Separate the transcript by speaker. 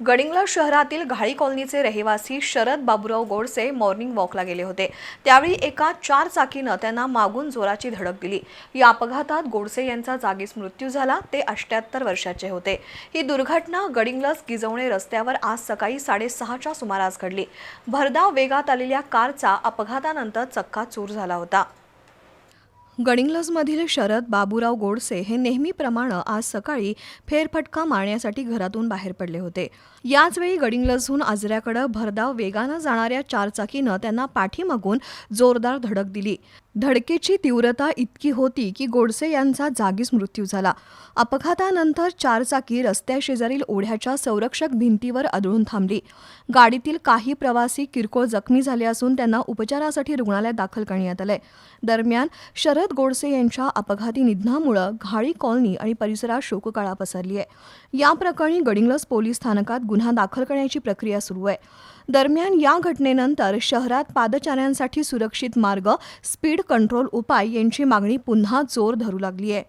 Speaker 1: गडिंगला शहरातील घाळी कॉलनीचे रहिवासी शरद बाबुराव गोडसे मॉर्निंग वॉकला गेले होते. त्यावेळी एका चार चाकीनं त्यांना मागून जोराची धडक दिली. या अपघातात गोडसे यांचा जागीच मृत्यू झाला. ते अष्ट्याहत्तर वर्षाचे होते. ही दुर्घटना गडिंगलस गिजवणे रस्त्यावर आज सकाळी साडेसहाच्या सुमारास घडली. भरधाव वेगात आलेल्या कारचा अपघातानंतर चक्का चूर झाला होता. गडिंग्लजमधील शरद बाबूराव गोडसे हे नेहमीप्रमाणे आज सकाळी फेरफटका मारण्यासाठी घरातून बाहेर पडले होते. याचवेळी गडिंग्लजहून आजऱ्याकडे भरधाव वेगानं जाणाऱ्या चारचाकीनं त्यांना पाठीमागून जोरदार धडक दिली. धडकेची तीव्रता इतकी होती की गोडसे यांचा जागीच मृत्यू झाला. अपघातानंतर चारचाकी रस्त्याशेजारील ओढ्याच्या संरक्षक भिंतीवर आदळून थांबली. गाडीतील काही प्रवासी किरकोळ जखमी झाले असून त्यांना उपचारासाठी रुग्णालयात दाखल करण्यात आलंय. दरम्यान शरद गोडसे यांच्या अपघाती निधनामुळं घाळी कॉलनी आणि परिसरात शोककळा पसरली आहे. या प्रकरणी गडिंग्लज पोलीस स्थानकात गुन्हा दाखल करण्याची प्रक्रिया सुरू आहे. दरम्यान या घटनेनंतर शहरात पादचाऱ्यांसाठी सुरक्षित मार्ग स्पीड कंट्रोल उपाय यांची मागणी पुन्हा जोर धरू लागली आहे